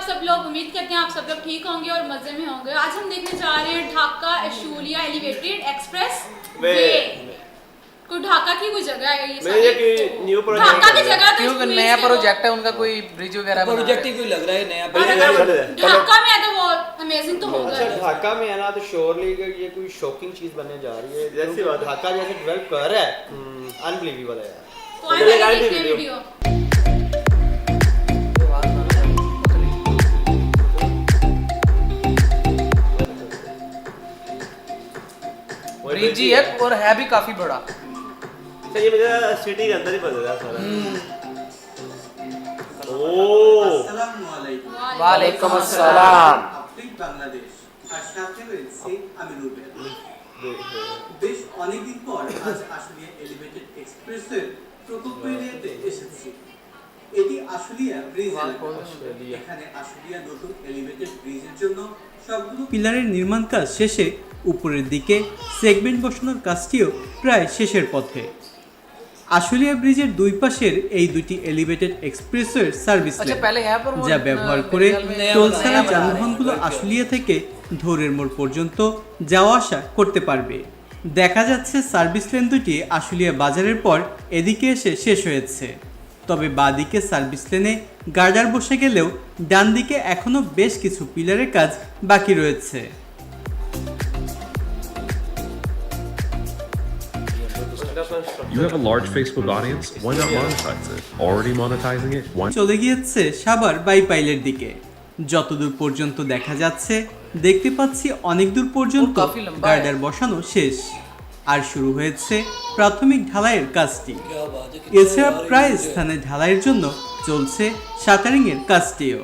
आप सब लोग उम्मीद करते हैं आप सब लोग ठीक होंगे और मज़े में होंगे। आज हम देखने जा रहे हैं Dhaka Ashulia elevated expressway. Dhaka की कोई जगह है ये मेरे कि न्यू ढाका की जगह तो इस नया प्रोजेक्ट है उनका कोई ब्रिज वगैरह प्रोजेक्ट ही कोई लग रहा है नया पहले- ढाका में है तो वो अमेजिंग तो होगा। अच्छा ढाका में है ना तो श्योरली ये कोई शॉकिंग चीज़ बनने जा रही है। जैसी बात ढाका जैसे डेवलप कर रहा है अनबिलीवेबल है यार। तो वीडियो। वीडियो ब्रिज ही है और है भी काफी बड़ा अच्छा ये मुझे सिटी के अंदर ही पता था सारा ओ वालेकुम अस्सलाम আফ্রিক বাংলাদেশ আর সাথে রয়েছে আমি রুবেল বেশ অনেকদিন পর আজ আশুলিয়া এলিভেটেড এক্সপ্রেসের প্রকল্প এরিয়াতে এসেছি এটি আশুলিয়া ব্রিজ এলাকা। এখানে আশুলিয়া নতুন এলিভেটেড ব্রিজের জন্য সবগুলো পিলারের নির্মাণ কাজ শেষে উপরের দিকে সেগমেন্ট বসানোর কাজটিও প্রায় শেষের পথে। আশুলিয়া ব্রিজের দুই পাশের এই দুটি এলিভেটেড এক্সপ্রেসওয়ের সার্ভিস যা ব্যবহার করে টোলছাড়া যানবাহনগুলো আশুলিয়া থেকে ধোরের মোড় পর্যন্ত যাওয়া আসা করতে পারবে। দেখা যাচ্ছে সার্ভিস লেন দুটি আশুলিয়া বাজারের পর এদিকে এসে শেষ হয়েছে। তবে বাঁদিকে সার্ভিস লেনে গার্ডার বসে গেলেও ডান দিকে এখনও বেশ কিছু পিলারের কাজ বাকি রয়েছে। You have a large Facebook audience, why not monetize it? Already monetizing it? Why চলে গিয়েছে সাবার বাইপাইলের দিকে। যতদূর পর্যন্ত দেখা যাচ্ছে দেখতে পাচ্ছি অনেক দূর পর্যন্ত গার্ডার বসানো শেষ। আর শুরু হয়েছে প্রাথমিক ঢালাইয়ের কাজটি। এছাড়া প্রায় স্থানে ঢালাইয়ের জন্য চলছে শাটারিংয়ের কাজটিও।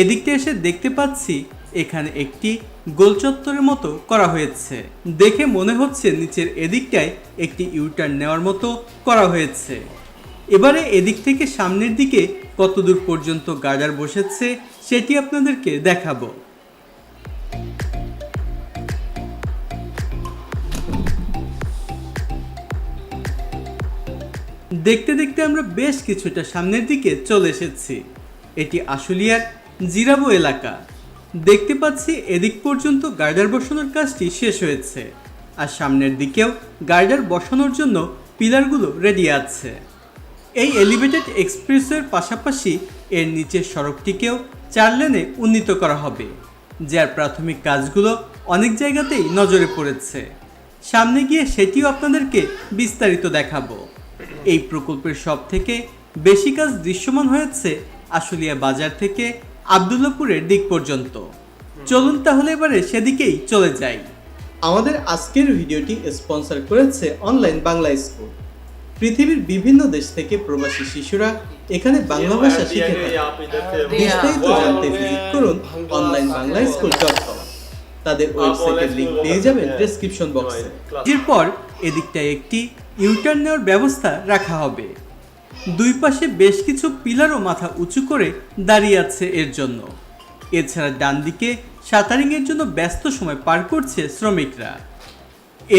এদিকটা এসে দেখতে পাচ্ছি এখানে একটি গোল চত্বরের মতো করা হয়েছে। দেখে মনে হচ্ছে নিচের এদিকটায় একটি ইউটার্ন নেওয়ার মতো করা হয়েছে। এবারে এদিক থেকে সামনের দিকে কত দূর পর্যন্ত গার্ডার বসেছে সেটি আপনাদেরকে দেখাবো। দেখতে দেখতে আমরা বেশ কিছুটা সামনের দিকে চলে এসেছি। এটি আশুলিয়ার জিরাবো এলাকা। দেখতে পাচ্ছি এদিক পর্যন্ত গার্ডার বসানোর কাজটি শেষ হয়েছে। আর সামনের দিকেও গার্ডার বসানোর জন্য পিলারগুলো রেডি আছে। এই এলিভেটেড এক্সপ্রেসের পাশাপাশি এর নিচের সড়কটিকেও চার লেনে উন্নীত করা হবে, যার প্রাথমিক কাজগুলো অনেক জায়গাতেই নজরে পড়েছে। সামনে গিয়ে সেটিও আপনাদেরকে বিস্তারিত দেখাবো। এই প্রকল্পের সব থেকে বেশি কাজ দৃশ্যমান হয়েছে আশুলিয়া বাজার থেকে আবদুল্লাপুরের দিক পর্যন্ত। চলুন তাহলে এবারে সেদিকেই চলে যাই। আমাদের আজকের ভিডিওটি স্পন্সর করেছে অনলাইন বাংলা স্কুল। পৃথিবীর বিভিন্ন দেশ থেকে প্রবাসী শিশুরা এখানে বাংলা ভাষা শিখে থাকে। বিস্তারিত জানতে ভিজিট করুন online Bangla school dot com. তাদের ওয়েবসাইটের লিঙ্ক পেয়ে যাবেন ডেসক্রিপশন বক্সে এরপর এদিকটায় একটি ইউটার্ন নেওয়ার ব্যবস্থা রাখা হবে। দুই পাশে বেশ কিছু পিলার ও মাথা উঁচু করে দাঁড়িয়ে আছে এর জন্য। এছাড়া ডান দিকে এর জন্য ব্যস্ত সময় পার করছে শ্রমিকরা।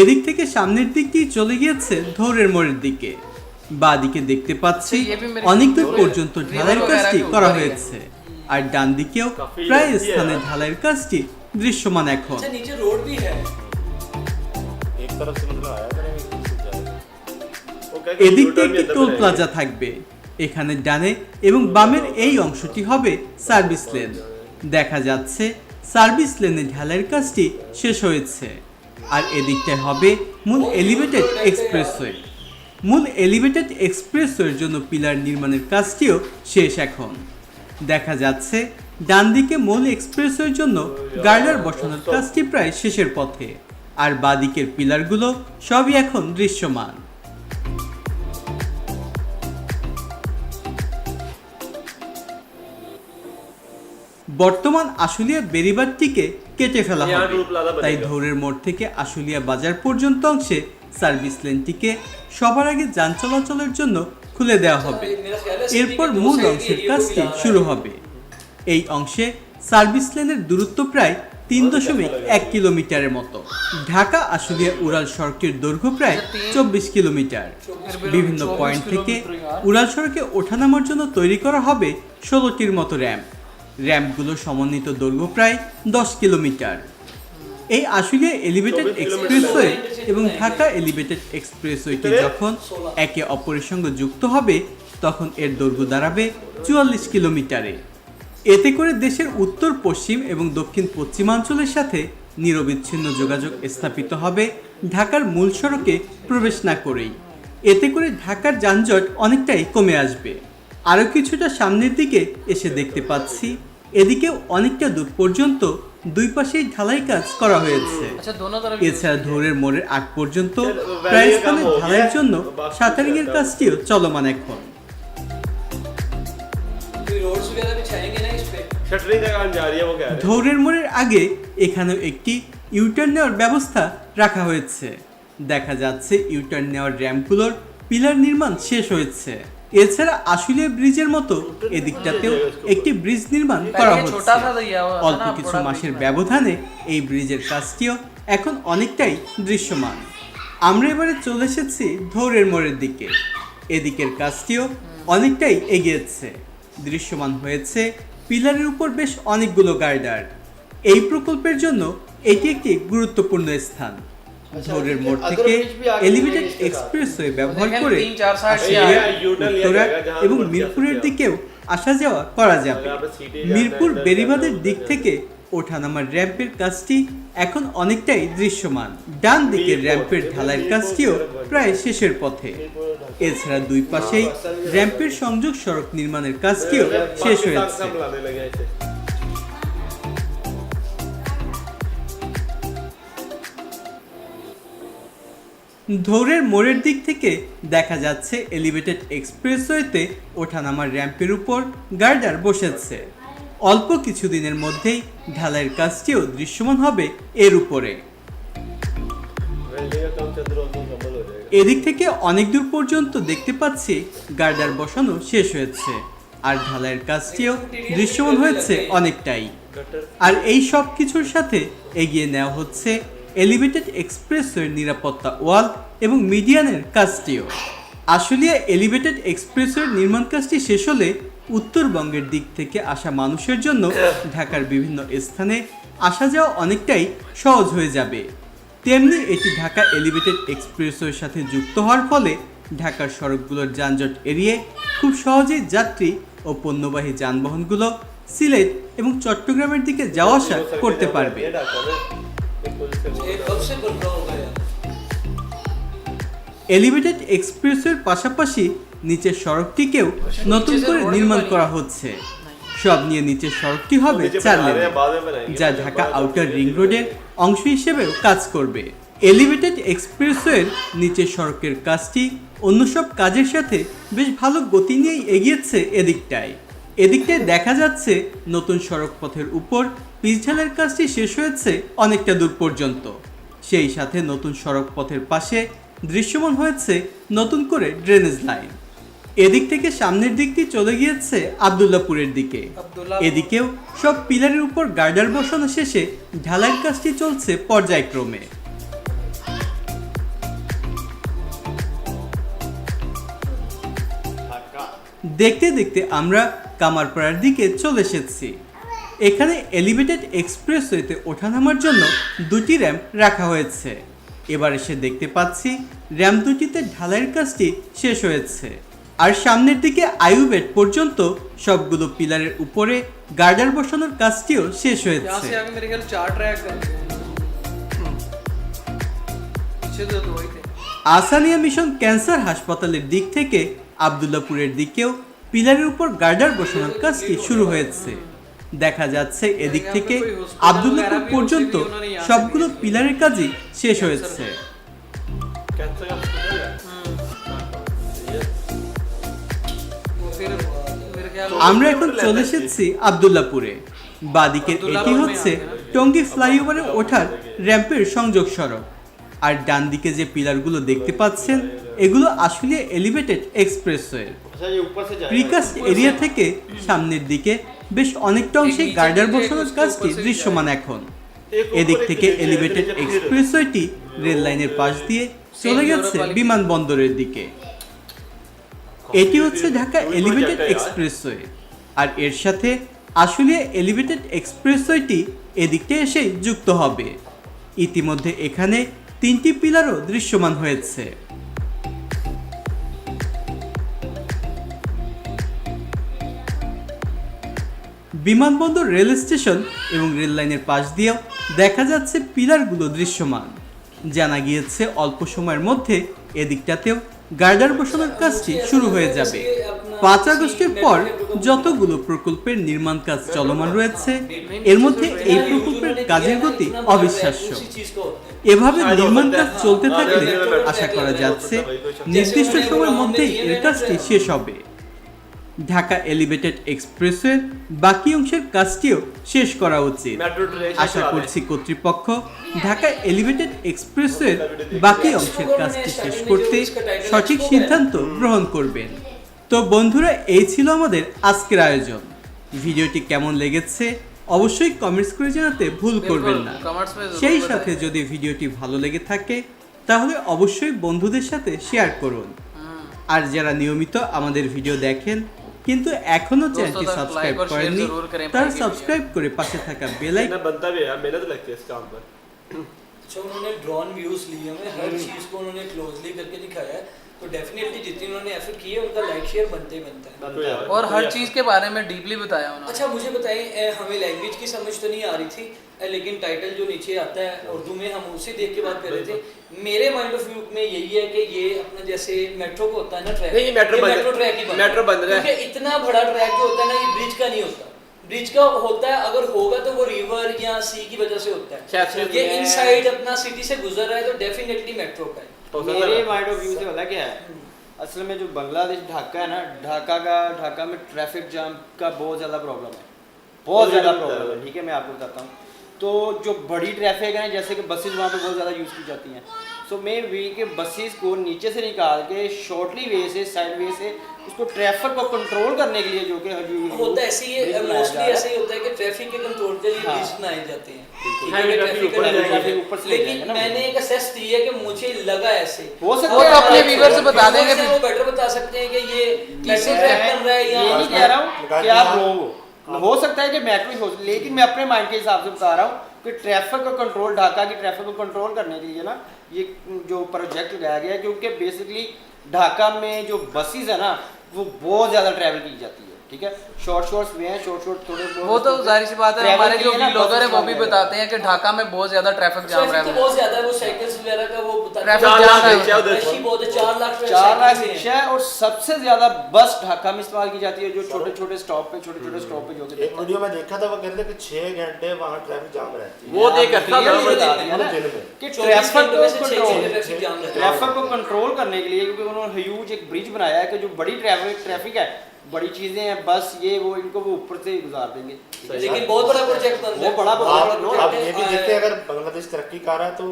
এদিক থেকে সামনের দিকটি চলে গিয়েছে ধৌরের মোড়ের দিকে। বা দিকে দেখতে পাচ্ছি অনেক দূর পর্যন্ত ঢালাইয়ের কাজটি করা হয়েছে। আর ডান দিকেও প্রায় স্থানে ঢালাইয়ের কাজটি দৃশ্যমান এখন। এদিক দিয়ে একটি টোল প্লাজা থাকবে। এখানে ডানে এবং বামের এই অংশটি হবে সার্ভিস লেন। দেখা যাচ্ছে সার্ভিস লেনের ঢালাইয়ের কাজটি শেষ হয়েছে। আর এদিকটায় হবে মূল এলিভেটেড এক্সপ্রেসওয়ে। মূল এলিভেটেড এক্সপ্রেসওয়ের জন্য পিলার নির্মাণের কাজটিও শেষ এখন। দেখা যাচ্ছে ডান দিকে মূল এক্সপ্রেসওয়ের জন্য গার্ডার বসানোর কাজটি প্রায় শেষের পথে। আর বাদিকের পিলারগুলো সবই এখন দৃশ্যমান। বর্তমান আশুলিয়া বেরিবাদটিকে কেটে ফেলা হবে। তাই ধৌরের মোড় থেকে আশুলিয়া বাজার পর্যন্ত অংশে সার্ভিস লেনটিকে সবার আগে যান চলাচলের জন্য খুলে দেওয়া হবে। এরপর মূল অংশের কাজটি শুরু হবে। এই অংশে সার্ভিস লেনের দূরত্ব প্রায় তিন দশমিক এক কিলোমিটারের মতো। ঢাকা আশুলিয়া উড়াল সড়কের দৈর্ঘ্য প্রায় চব্বিশ কিলোমিটার। বিভিন্ন পয়েন্ট থেকে উড়াল সড়কে ওঠানামার জন্য তৈরি করা হবে ষোলোটির মতো র্যাম্প র্যাম্পগুলো সমন্বিত দৈর্ঘ্য প্রায় দশ কিলোমিটার। এই আসলে এলিভেটেড এক্সপ্রেসওয়ে এবং ঢাকা এলিভেটেড এক্সপ্রেসওয়েটি যখন একে অপরের সঙ্গে যুক্ত হবে তখন এর দৈর্ঘ্য দাঁড়াবে চুয়াল্লিশ কিলোমিটারে। এতে করে দেশের উত্তর পশ্চিম এবং দক্ষিণ পশ্চিমাঞ্চলের সাথে নিরবিচ্ছিন্ন যোগাযোগ স্থাপিত হবে ঢাকার মূল সড়কে প্রবেশ না করেই। এতে করে ঢাকার যানজট অনেকটাই কমে আসবে। আরও কিছুটা সামনের দিকে এসে দেখতে পাচ্ছি। এদিকে অনেকটা দূর পর্যন্ত দুই পাশেই ঢালাই কাজ করা হয়েছে। এছাড়া ধরের মোড়ের আগ পর্যন্ত প্রায় স্থানে ঢালাইয়ের জন্য সাঁতারিং এর কাজটিও চলমান এখন। ধৌরের মোড়ের আগে এখানে একটি ইউটার্ন নেওয়ার ব্যবস্থা রাখা হয়েছে। দেখা যাচ্ছে ইউটার্ন নেওয়ার র্যাম্পগুলোর পিলার নির্মাণ শেষ হয়েছে। এছাড়া আশুলিয়া ব্রিজের মতো এদিকটাতেও একটি ব্রিজ নির্মাণ করা হচ্ছে। অল্প কিছু মাসের ব্যবধানে এই ব্রিজের কাজটিও এখন অনেকটাই দৃশ্যমান। আমরা এবারে চলে এসেছি ধৌরের মোড়ের দিকে। এদিকের কাজটিও অনেকটাই এগিয়েছে। দৃশ্যমান হয়েছে পিলারের উপর বেশ অনেকগুলো গাইডার এই প্রকল্পের জন্য এটি একটি গুরুত্বপূর্ণ স্থান। আচ্ছা, ধরের মোড় থেকে এলিভেটেড এক্সপ্রেসওয়ে ব্যবহার করে এবং মিরপুরের দিকেও আসা যাওয়া করা যাবে। মিরপুর বেরিবাদের দিক থেকে ওঠানামার র্যাম্পের কাজটি এখন অনেকটাই দৃশ্যমান। ডান দিকের র্যাম্পের ঢালাইয়ের কাজটিও প্রায় শেষের পথে। এছাড়া দুই পাশেই র্যাম্পের সংযোগ সড়ক নির্মাণের কাজটিও শেষ হয়েছে ধৌরের মোড়ের দিক থেকে দেখা যাচ্ছে এলিভেটেড এক্সপ্রেসওয়েতে ওঠানামার র্যাম্পের উপর গার্ডার বসেছে। অল্প কিছুদিনের মধ্যেই ঢালাইয়ের কাজটিও দৃশ্যমান হবে এর উপরে। এদিক থেকে অনেক দূর পর্যন্ত দেখতে পাচ্ছি গার্ডার বসানো শেষ হয়েছে, আর ঢালাইয়ের কাজটিও দৃশ্যমান হয়েছে অনেকটাই। আর এই সব কিছুর সাথে এগিয়ে নেওয়া হচ্ছে এলিভেটেড এক্সপ্রেসওয়ের নিরাপত্তা ওয়াল এবং মিডিয়ানের কাজটিও। আশুলিয়া এলিভেটেড এক্সপ্রেসওয়ের নির্মাণ কাজটি শেষ হলে উত্তরবঙ্গের দিক থেকে আসা মানুষের জন্য ঢাকার বিভিন্ন স্থানে আসা যাওয়া অনেকটাই সহজ হয়ে যাবে। তেমনি এটি ঢাকা এলিভেটেড এক্সপ্রেসওয়ের সাথে যুক্ত হওয়ার ফলে ঢাকার সড়কগুলোর যানজট এড়িয়ে খুব সহজেই যাত্রী ও পণ্যবাহী যানবাহনগুলো সিলেট এবং চট্টগ্রামের দিকে যাওয়া আসা করতে পারবে। এলিভেটেড এক্সপ্রেসের পাশাপাশি নিচের সড়কটিকেও নতুন করে নির্মাণ করা হচ্ছে। সব নিয়ে নিচের সড়কটি হবে চার লেন যা ঢাকা আউটার রিং রোডের অংশ হিসেবেও কাজ করবে। এলিভেটেড এক্সপ্রেসওয়ের নিচের সড়কের কাজটি অন্য সব কাজের সাথে বেশ ভালো গতি নিয়েই এগিয়েছে এদিকটায়। এদিকটায় দেখা যাচ্ছে নতুন সড়ক পথের উপর পিচঢালের কাজটি শেষ হয়েছে অনেকটা দূর পর্যন্ত। সেই সাথে নতুন সড়ক পথের পাশে দৃশ্যমান হয়েছে নতুন করে ড্রেনেজ লাইন এদিক থেকে সামনের দিকটি চলে গিয়েছে আবদুল্লাপুরের দিকে। এদিকেও সব পিলারের উপর গার্ডার বসানো শেষে ঢালাইয়ের কাজটি চলছে পর্যায়ক্রমে। দেখতে দেখতে আমরা কামারপাড়ার দিকে চলে এসেছি। এখানে এলিভেটেড এক্সপ্রেসওয়েতে ওঠানামার জন্য দুটি র্যাম্প রাখা হয়েছে। এবার এসে দেখতে পাচ্ছি র্যাম্প দুটিতে ঢালাইয়ের কাজটি শেষ হয়েছে। আর সামনের দিকে আয়ুবেট পর্যন্ত সবগুলো পিলারের উপরে গার্ডার বসানোর কাজটিও শেষ হয়েছে। আসানিয়া মিশন ক্যান্সার হাসপাতালের দিক থেকে আবদুল্লাপুরের দিকেও পিলারের উপর গার্ডার বসানোর কাজটি শুরু হয়েছে। দেখা যাচ্ছে এদিক থেকে আবদুল্লাপুর পর্যন্ত সবগুলো পিলারের কাজই শেষ হয়েছে। আমরা এখন চলে এসেছি আবদুল্লাপুরে। বাদিকের এটি হচ্ছে টঙ্গী ফ্লাইওভারে ওঠার র্যাম্পের সংযোগ সড়ক। আর ডান দিকে যে পিলারগুলো দেখতে পাচ্ছেন এগুলো আসলে এলিভেটেড এক্সপ্রেসওয়ে। প্রিকাস্ট এরিয়া থেকে সামনের দিকে বেশ অনেকটা অংশে গার্ডার বসানোর কাজটি দৃশ্যমান এখন। এদিক থেকে এলিভেটেড এক্সপ্রেসওয়েটি রেল লাইনের পাশ দিয়ে চলে গেছে বিমানবন্দরের দিকে। এটি হচ্ছে ঢাকা এলিভেটেড এক্সপ্রেসওয়ে আর? এর সাথে আশুলিয়া এলিভেটেড এক্সপ্রেসওয়েটি এদিকটা এসে যুক্ত হবে। ইতিমধ্যে এখানে তিনটি পিলারও দৃশ্যমান হয়েছে। বিমানবন্দর রেল স্টেশন এবং রেল লাইনের পাশ দিয়েও দেখা যাচ্ছে পিলারগুলো দৃশ্যমান। জানা গিয়েছে, অল্প সময়ের মধ্যে এদিকটাতেও গার্ডার বসানোর কাজটি শুরু হয়ে যাবে। পাঁচ আগস্টের পর যতগুলো প্রকল্পের নির্মাণ কাজ চলমান রয়েছে, এর মধ্যে এই প্রকল্পের কাজের গতি অবিশ্বাস্য। এভাবে নির্মাণ কাজ চলতে থাকলে আশা করা যাচ্ছে, নির্দিষ্ট সময়ের মধ্যেই এর কাজটি শেষ হবে। ঢাকা এলিভেটেড এক্সপ্রেসের বাকি অংশের কাজটিও শেষ করা উচিত। আশা করছি কর্তৃপক্ষ ঢাকা এলিভেটেড এক্সপ্রেসের বাকি অংশের কাজটি শেষ করতে সঠিক সিদ্ধান্ত গ্রহণ করবেন। তো বন্ধুরা এই ছিল আমাদের আজকের আয়োজন। ভিডিওটি কেমন লেগেছে অবশ্যই কমেন্টস করে জানাতে ভুল করবেন না। সেই সাথে যদি ভিডিওটি ভালো লেগে থাকে তাহলে অবশ্যই বন্ধুদের সাথে শেয়ার করুন। আর যারা নিয়মিত আমাদের ভিডিও দেখেন কিন্তু এখনো চ্যানেলটি तक সাবস্ক্রাইব like और share করেননি जरूर करें তারা भाई के সাবস্ক্রাইব করে পাশে থাকা বেল আইকন इतना बनता भी है यार मेहनत लगती है इस काम पर अच्छा उन्होंने ड्रोन व्यूज लिए हुए हर चीज को उन्होंने क्लोजली करके दिखाया है तो डेफिनेटली जितनी उन्होंने एफर्ट की है उनका लाइक शेयर बनते ही बनता है बनता है और हर चीज के बारे में डीपली बताया उन्होंने अच्छा मुझे बताएं ए, हमें लैंग्वेज की समझ तो नहीं आ रही थी ए, लेकिन टाइटल जो नीचे आता है उर्दू में हम उसे देख के बात कर रहे थे मेरे माइंड ऑफ़ व्यू में यही है कि ये अपना जैसे मेट्रो को होता है ना ट्रैक नहीं, ये मेट्रो बन- मेट्रो ट्रैक ही बन मेट्रो बन रहा है। इतना बड़ा ट्रैक जो होता है ना ये ब्रिज का नहीं होता। ब्रिज का होता है अगर होगा तो वो रिवर या सी की वजह से होता है। ये इनसाइड अपना सिटी से गुजर रहा है तो डेफिनेटली मेट्रो का है। हो मेरे माइंड ऑफ़ व्यू से पता क्या है? असल में जो बांग्लादेश ढाका है ना ढाका का ढाका में ट्रैफ़िक जाम का बहुत ज़्यादा प्रॉब्लम है। बहुत ज़्यादा प्रॉब्लम है। ठीक है मैं आपको बताता हूँ। तो जो बड़ी ट्रैफ़िक है जैसे कि बसेस वहाँ पे बहुत ज़्यादा यूज़ की जाती हैं। सो मे वे के बसेस को नीचे से निकाल के शॉर्टली वे से साइड वे से उसको ट्रैफ़िक को कंट्रोल करने के लिए जो कि होता है ऐसे ही मोस्टली ऐसे ही होता है कि ट्रैफ़िक के कंट्रोल के लिए। ब्रिज बनाए जाते हैं। ट्रैफ़िक लेकिन मैंने एक असेस दी है कि मुझे लगा ऐसे। हो सकता है अपने बता देंगे वो बेटर बता सकते हैं कि ये कैसे मैं ट्रैक बन रहा है या नहीं कह रहा हूँ कि आप रॉन्ग हो। हो सकता है कि मेट्रो ही हो लेकिन मैं अपने माइंड के हिसाब से बता रहा हूँ कि ट्रैफ़िक को कंट्रोल ढाका की ट्रैफ़िक को कंट्रोल करने के लिए ना, ये जो प्रोजेक्ट लगाया गया है, क्योंकि बेसिकली ढाका में जो बसेज है ना, वो बहुत ज़्यादा ट्रैवल की जाती है। ठीक है? शॉर्ट शॉर्ट्स में है शॉर्ट शॉर्ट थोड़े वो तो ज़ाहिर सी बात है हमारे जो ना ब्लॉगर है वो भी बताते हैं कि ढाका में बहुत ज़्यादा ट्रैफ़िक जाम ट्रैफ़िक रहा बहुत ज़्यादा है वो साइकिल्स वगैरह का वो jam लाख है। बहुत है चार लाख चार लाख cycles रिक्शा है। और सबसे ज़्यादा बस ढाका में इस्तेमाल की जाती है जो छोटे छोटे स्टॉप पे छोटे छोटे स्टॉप पे जो कि एक वीडियो में देखा था वो कहते थे कि छह घंटे वहाँ ट्रैफ़िक जाम रहती है। वो देख Clearly था बता दिया ना। कि ट्रैफ़िक को कंट्रोल ट्रैफ़िक जाम ट्रैफ़िक को कंट्रोल करने के लिए क्योंकि उन्होंने ह्यूज एक ब्रिज बनाया है कि जो बड़ी ट्रैफ़िक ट्रैफ़िक है बड़ी चीज़ें हैं बस ये वो इनको वो ऊपर से ही गुजार देंगे। लेकिन बहुत बड़ा प्रोजेक्ट बन रहा है वो बड़ा बड़ा आप ये भी देखते हैं अगर बांग्लादेश तरक्की कर रहा है तो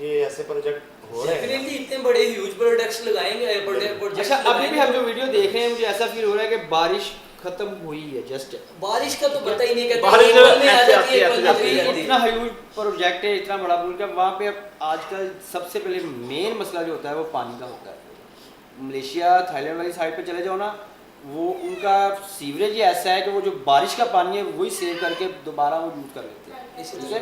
ये ऐसे प्रोजेक्ट हो रहे हैं। डेफिनेटली इतने बड़े ह्यूज प्रोडक्ट्स लगाएँगे प्रोजेक्ट अच्छा अभी भी हम जो वीडियो देख रहे हैं मुझे ऐसा फील हो रहा है कि बारिश खत्म हुई है जस्ट बारिश का तो पता ही नहीं कहते बारिश में आ जाती है है, है। इतना ह्यूज प्रोजेक्ट है इतना बड़ा मुल्क है वहाँ पे अब आज का सबसे पहले मेन मसला जो होता है वो पानी का होता है। मलेशिया थाईलैंड वाली साइड पे चले जाओ ना वो उनका सीवरेज ही ऐसा है कि वो जो बारिश का पानी है वही सेव करके दोबारा वो यूज़ कर लेते हैं। इसीलिए।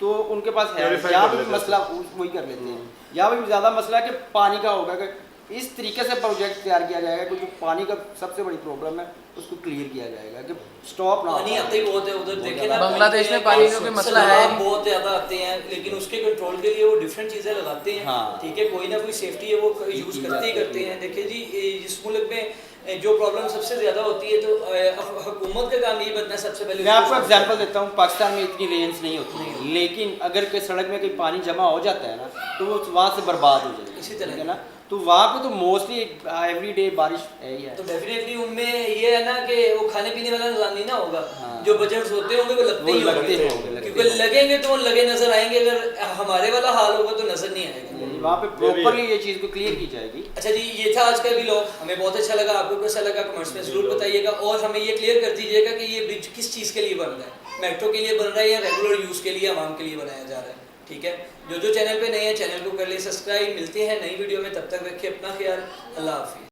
तो उनके पास है यहाँ कर भी लेते हैं। मसला वही कर लेते हैं। यहाँ पे भी ज़्यादा मसला है कि पानी का होगा कि इस तरीके से प्रोजेक्ट तैयार किया जाएगा कि जो पानी का सबसे बड़ी प्रॉब्लम है उसको क्लियर किया जाएगा कि स्टॉप ना पानी आते ही बहुत है उधर देखे ना बांग्लादेश में पानी का मसला है बहुत ज़्यादा आते हैं लेकिन उसके कंट्रोल के लिए वो डिफरेंट चीज़ें लगाते हैं। हाँ। ठीक है कोई ना कोई सेफ्टी है वो यूज़ करते ही करते हैं। देखिए जी इस मुल्क में जो प्रॉब्लम सबसे ज़्यादा होती है तो हुकूमत का काम यही बनता है सबसे पहले मैं आपको उसको एग्जांपल देता हूँ पाकिस्तान में इतनी रेंज नहीं होती है। लेकिन अगर के सड़क में कोई पानी जमा हो जाता है ना तो वो वहाँ से बर्बाद हो जाएगी इसी तरह। है ना? तो वहाँ पे तो मोस्टली एवरी डे बारिश है ही है। तो डेफिनेटली उनमें ये है ना कि वो खाने पीने वाला निज़ाम नहीं ना होगा। हाँ। जो बजट्स होते होंगे वो लगते वो ही लगते होंगे होंगे, क्योंकि लगेंगे तो वो लगे नज़र आएँगे। अगर हमारे वाला हाल होगा तो नज़र नहीं आएगा। वहाँ पे प्रॉपरली ये चीज़ को क्लियर की जाएगी। अच्छा जी ये था आज का भी लॉग हमें बहुत अच्छा लगा आपको कैसा लगा कमेंट्स में ज़रूर बताइएगा। और हमें ये क्लियर कर दीजिएगा कि ये ब्रिज किस चीज़ के लिए बन रहा है। मेट्रो के लिए बन रहा है या रेगुलर यूज़ के लिए आवाम के लिए बनाया जा रहा है। ठीक है? जो जो चैनल पे नए हैं चैनल को कर ले सब्सक्राइब मिलते हैं नई वीडियो में। तब तक रखिए अपना ख्याल। अल्लाह हाफिज़।